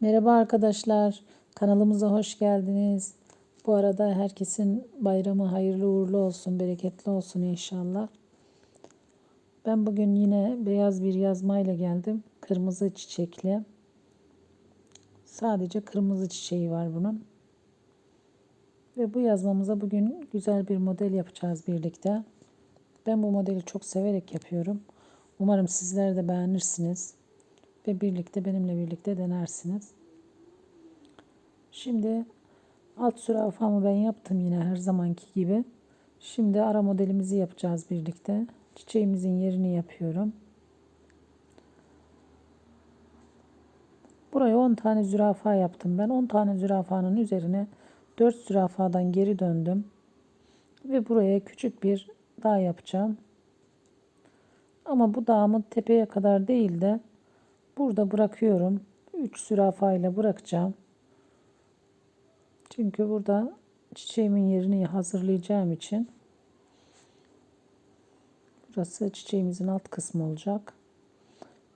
Merhaba arkadaşlar, kanalımıza hoş geldiniz. Bu arada herkesin bayramı hayırlı uğurlu olsun, bereketli olsun inşallah. Ben bugün yine beyaz bir yazmayla geldim. Kırmızı çiçekli. Sadece kırmızı çiçeği var bunun. Ve bu yazmamıza bugün güzel bir model yapacağız birlikte. Ben bu modeli çok severek yapıyorum. Umarım sizler de beğenirsiniz ve birlikte benimle birlikte denersiniz. Şimdi alt zürafamı ben yaptım yine her zamanki gibi. Şimdi ara modelimizi yapacağız birlikte. Çiçeğimizin yerini yapıyorum. Buraya 10 tane zürafa yaptım ben. 10 tane zürafanın üzerine 4 zürafadan geri döndüm. Ve buraya küçük bir dağ yapacağım. Ama bu dağımı tepeye kadar değil de burada bırakıyorum. 3 zürafa ile bırakacağım. Çünkü burada çiçeğimin yerini hazırlayacağım için burası çiçeğimizin alt kısmı olacak.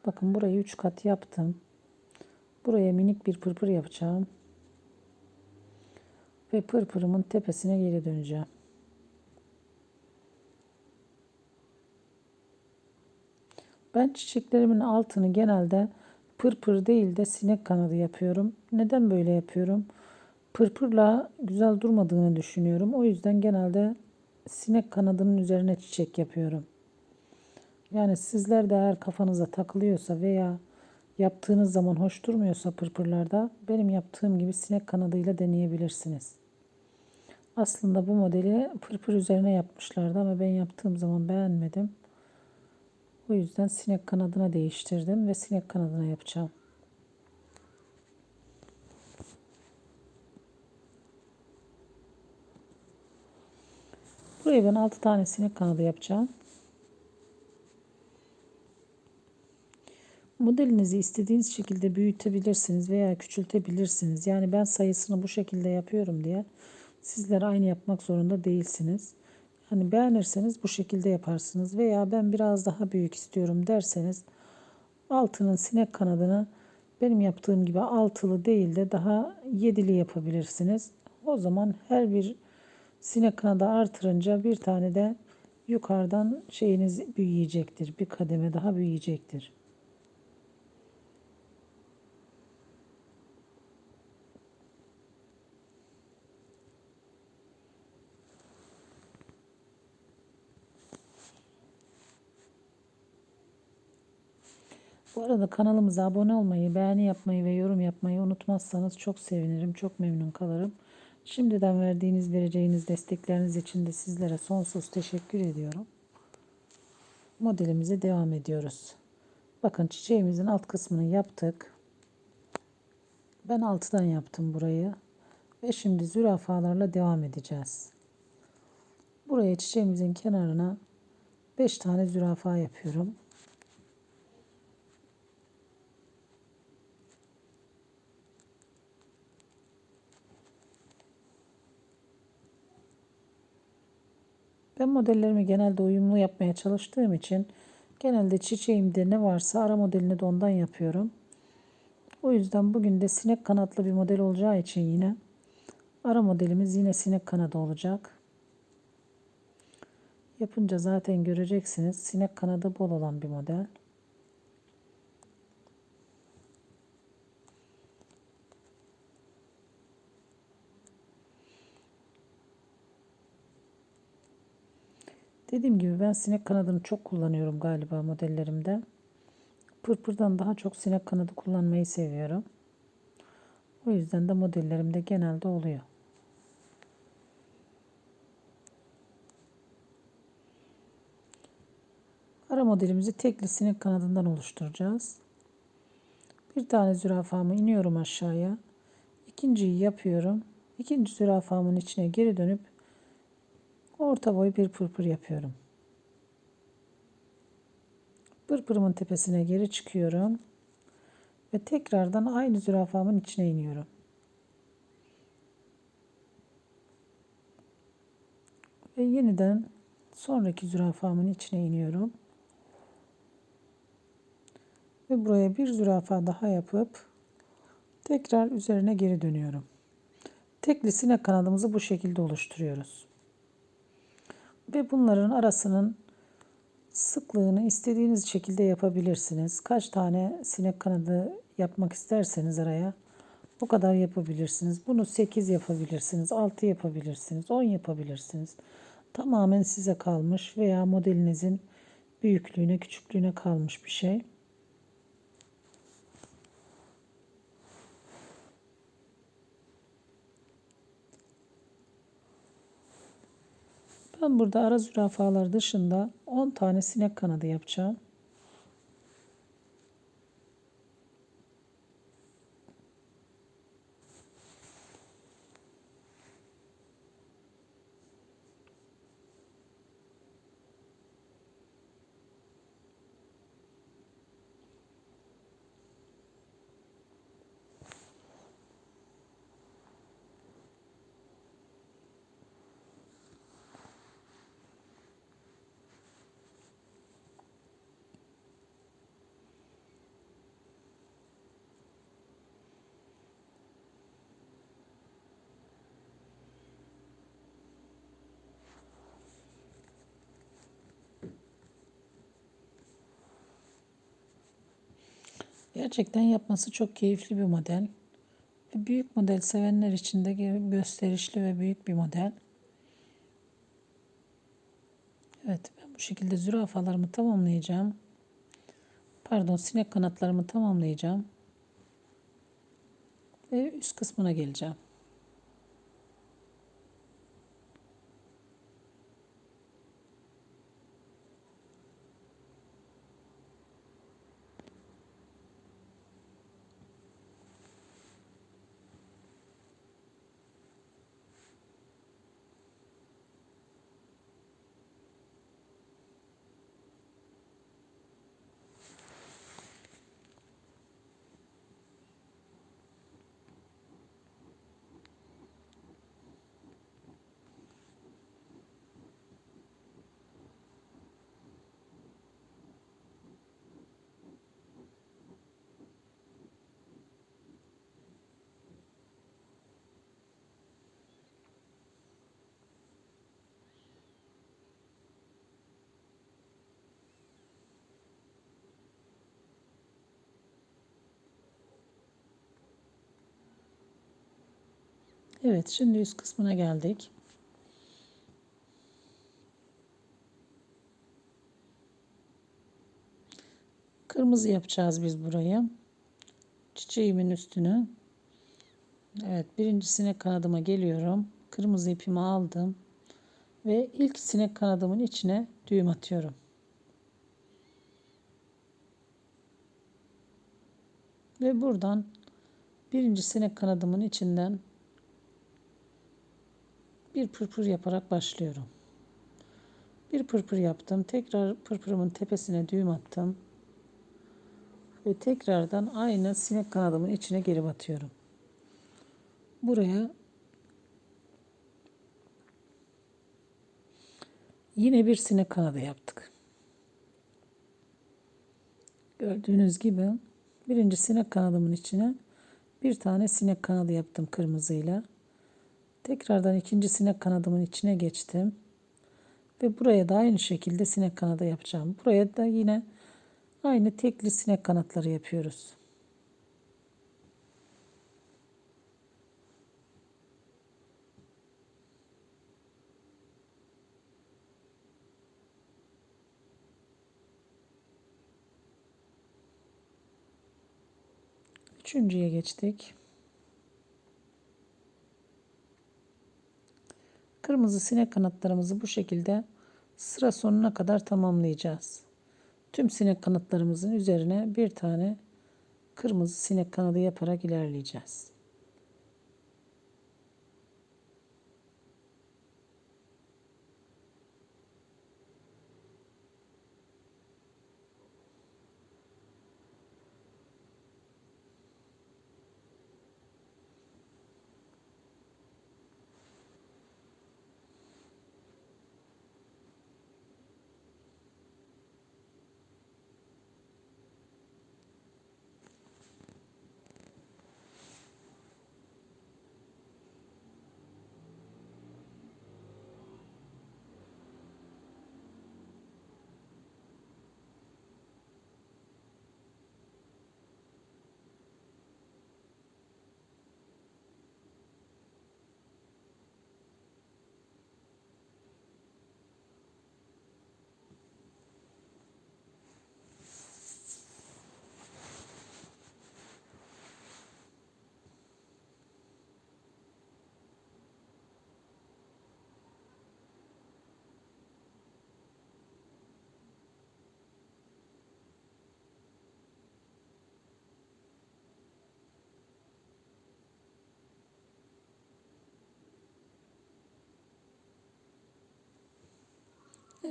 Bakın burayı 3 kat yaptım. Buraya minik bir pırpır yapacağım. Ve pırpırımın tepesine geri döneceğim. Ben çiçeklerimin altını genelde pırpır değil de sinek kanadı yapıyorum. Neden böyle yapıyorum? Pırpırla güzel durmadığını düşünüyorum. O yüzden genelde sinek kanadının üzerine çiçek yapıyorum. Yani sizler de eğer kafanıza takılıyorsa veya yaptığınız zaman hoş durmuyorsa pırpırlarda benim yaptığım gibi sinek kanadıyla deneyebilirsiniz. Aslında bu modeli pırpır üzerine yapmışlardı ama ben yaptığım zaman beğenmedim. O yüzden sinek kanadına değiştirdim ve sinek kanadına yapacağım. Buraya ben 6 tane sinek kanadı yapacağım. Modelinizi istediğiniz şekilde büyütebilirsiniz veya küçültebilirsiniz. Yani ben sayısını bu şekilde yapıyorum diye sizler aynı yapmak zorunda değilsiniz. Hani beğenirseniz bu şekilde yaparsınız veya ben biraz daha büyük istiyorum derseniz altının sinek kanadını benim yaptığım gibi altılı değil de daha yedili yapabilirsiniz. O zaman her bir sinek kanadı artırınca bir tane de yukarıdan şeyiniz büyüyecektir. Bir kademe daha büyüyecektir. Arada kanalımıza abone olmayı, beğeni yapmayı ve yorum yapmayı unutmazsanız çok sevinirim, çok memnun kalırım. Şimdiden verdiğiniz, vereceğiniz destekleriniz için de sizlere sonsuz teşekkür ediyorum. Modelimize devam ediyoruz. Bakın çiçeğimizin alt kısmını yaptık. Ben altıdan yaptım burayı. Ve şimdi zürafalarla devam edeceğiz. Buraya çiçeğimizin kenarına 5 tane zürafa yapıyorum. Ben modellerimi genelde uyumlu yapmaya çalıştığım için genelde çiçeğimde ne varsa ara modelini de ondan yapıyorum. O yüzden bugün de sinek kanatlı bir model olacağı için yine ara modelimiz yine sinek kanadı olacak. Yapınca zaten göreceksiniz sinek kanadı bol olan bir model. Dediğim gibi ben sinek kanadını çok kullanıyorum galiba modellerimde. Pırpırdan daha çok sinek kanadı kullanmayı seviyorum. O yüzden de modellerimde genelde oluyor. Ara modelimizi tekli sinek kanadından oluşturacağız. Bir tane zürafamı iniyorum aşağıya. İkinciyi yapıyorum. İkinci zürafamın içine geri dönüp orta boy bir pırpır yapıyorum. Pırpırımın tepesine geri çıkıyorum ve tekrardan aynı zürafamın içine iniyorum. Ve yeniden sonraki zürafamın içine iniyorum. Ve buraya bir zürafa daha yapıp Tekrar üzerine geri dönüyorum. Tekli sinek kanadımızı bu şekilde oluşturuyoruz. Ve bunların arasının sıklığını istediğiniz şekilde yapabilirsiniz. Kaç tane sinek kanadı yapmak isterseniz araya o kadar yapabilirsiniz. Bunu 8 yapabilirsiniz, 6 yapabilirsiniz, 10 yapabilirsiniz. Tamamen size kalmış veya modelinizin büyüklüğüne, küçüklüğüne kalmış bir şey. Ben burada ara zürafalar dışında 10 tane sinek kanadı yapacağım. Gerçekten yapması çok keyifli bir model. Ve büyük model sevenler için de gösterişli ve büyük bir model. Evet ben bu şekilde zürafalarımı tamamlayacağım. Pardon sinek kanatlarımı tamamlayacağım. Ve üst kısmına geleceğim. Evet şimdi üst kısmına geldik. Kırmızı yapacağız biz burayı. Çiçeğimin üstünü. Evet birinci sinek kanadıma geliyorum. Kırmızı ipimi aldım. Ve ilk sinek kanadımın içine düğüm atıyorum. Ve buradan birinci sinek kanadımın içinden bir pırpır yaparak başlıyorum. Bir pırpır yaptım. Tekrar pırpırımın tepesine düğüm attım. Ve tekrardan aynı sinek kanadımın içine geri batıyorum. Buraya yine bir sinek kanadı yaptık. Gördüğünüz gibi birinci sinek kanadımın içine bir tane sinek kanadı yaptım kırmızıyla. Tekrardan ikinci sinek kanadımın içine geçtim. Ve buraya da aynı şekilde sinek kanadı yapacağım. Buraya da yine aynı tekli sinek kanatları yapıyoruz. Üçüncüye geçtik. Kırmızı sinek kanatlarımızı bu şekilde sıra sonuna kadar tamamlayacağız. Tüm sinek kanatlarımızın üzerine bir tane kırmızı sinek kanadı yaparak ilerleyeceğiz.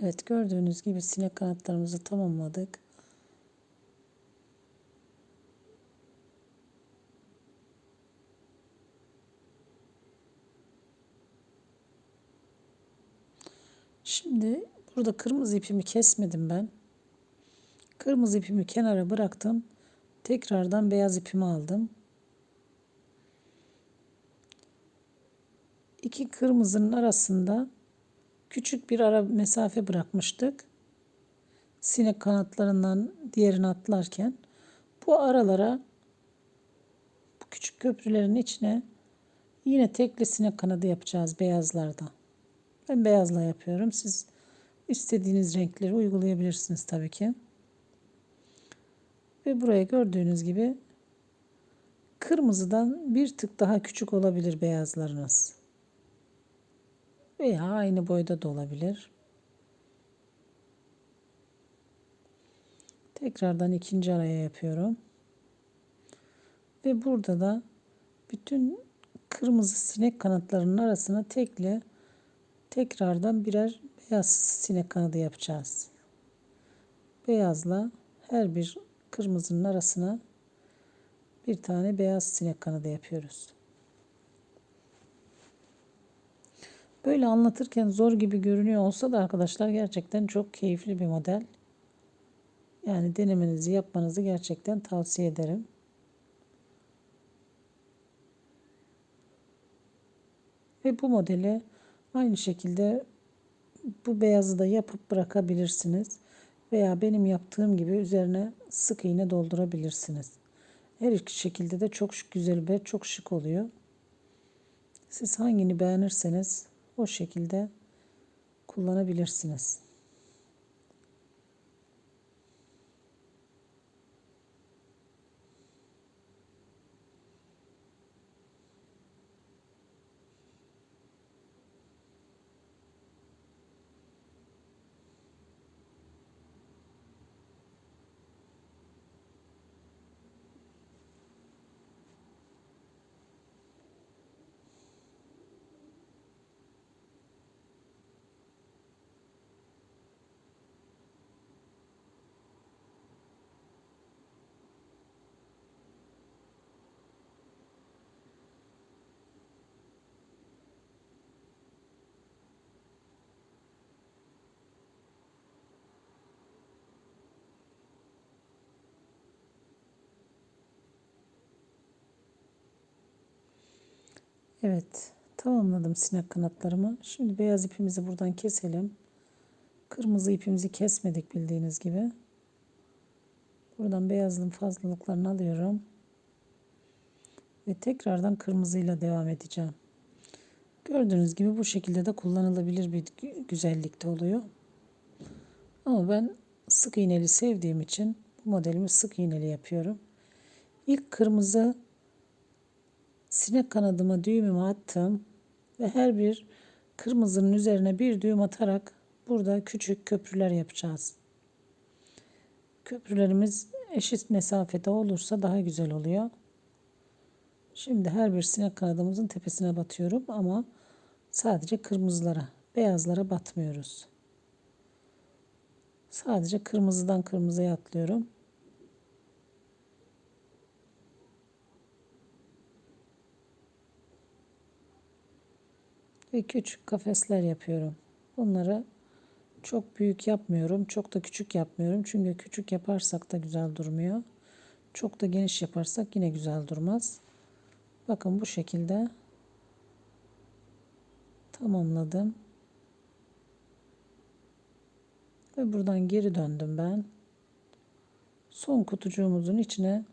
Evet gördüğünüz gibi sinek kanatlarımızı tamamladık. Şimdi burada kırmızı ipimi kesmedim ben. Kırmızı ipimi kenara bıraktım. Tekrardan beyaz ipimi aldım. İki kırmızının arasında küçük bir ara mesafe bırakmıştık. Sinek kanatlarından diğerini atlarken bu aralara bu küçük köprülerin içine yine tekli sinek kanadı yapacağız beyazlarda. Ben beyazla yapıyorum. Siz istediğiniz renkleri uygulayabilirsiniz tabii ki. Ve buraya gördüğünüz gibi kırmızıdan bir tık daha küçük olabilir beyazlarınız. Veya aynı boyda da olabilir. Tekrardan ikinci araya yapıyorum. Ve burada da bütün kırmızı sinek kanatlarının arasına tekle tekrardan birer beyaz sinek kanadı yapacağız. Beyazla her bir kırmızının arasına bir tane beyaz sinek kanadı yapıyoruz. Böyle anlatırken zor gibi görünüyor olsa da arkadaşlar gerçekten çok keyifli bir model. Yani denemenizi yapmanızı gerçekten tavsiye ederim. Ve bu modeli aynı şekilde bu beyazı da yapıp bırakabilirsiniz. Veya benim yaptığım gibi üzerine sık iğne doldurabilirsiniz. Her iki şekilde de çok güzel ve çok şık oluyor. Siz hangini beğenirseniz o şekilde kullanabilirsiniz. Evet, tamamladım sinek kanatlarımı. Şimdi beyaz ipimizi buradan keselim. Kırmızı ipimizi kesmedik bildiğiniz gibi. Buradan beyazlığın fazlalıklarını alıyorum. Ve tekrardan kırmızıyla devam edeceğim. Gördüğünüz gibi bu şekilde de kullanılabilir bir güzellikte oluyor. Ama ben sık iğneli sevdiğim için bu modelimi sık iğneli yapıyorum. İlk kırmızı sinek kanadıma düğümümü attım ve her bir kırmızının üzerine bir düğüm atarak burada küçük köprüler yapacağız. Köprülerimiz eşit mesafede olursa daha güzel oluyor. Şimdi her bir sinek kanadımızın tepesine batıyorum ama sadece kırmızılara, beyazlara batmıyoruz. Sadece kırmızıdan kırmızıya atlıyorum. Ve küçük kafesler yapıyorum. Bunları çok büyük yapmıyorum. Çok da küçük yapmıyorum. Çünkü küçük yaparsak da güzel durmuyor. Çok da geniş yaparsak yine güzel durmaz. Bakın bu şekilde tamamladım. Ve buradan geri döndüm ben. Son kutucuğumuzun içine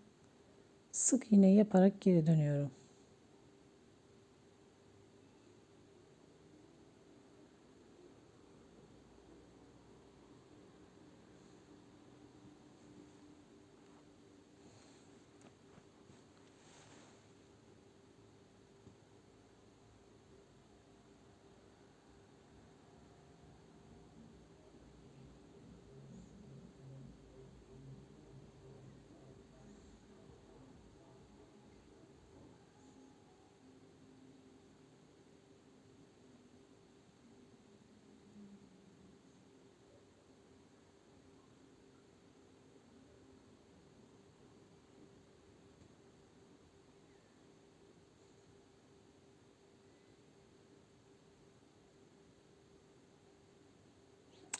sık iğne yaparak geri dönüyorum.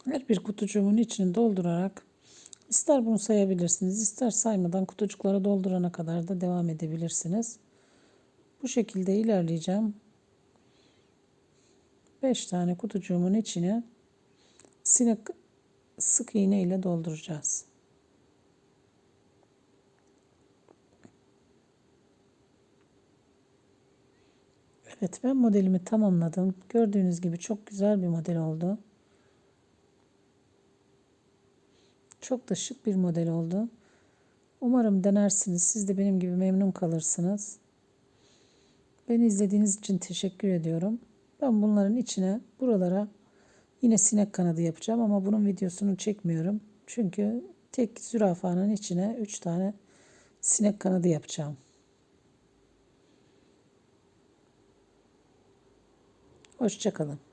Her bir kutucuğumun içini doldurarak ister bunu sayabilirsiniz, ister saymadan kutucukları doldurana kadar da devam edebilirsiniz. Bu şekilde ilerleyeceğim. 5 tane kutucuğumun içine sinek sık iğne ile dolduracağız. Evet ben modelimi tamamladım. Gördüğünüz gibi çok güzel bir model oldu. Çok da şık bir model oldu. Umarım denersiniz. Siz de benim gibi memnun kalırsınız. Beni izlediğiniz için teşekkür ediyorum. Ben bunların içine buralara yine sinek kanadı yapacağım ama bunun videosunu çekmiyorum. Çünkü tek zürafanın içine 3 tane sinek kanadı yapacağım. Hoşçakalın.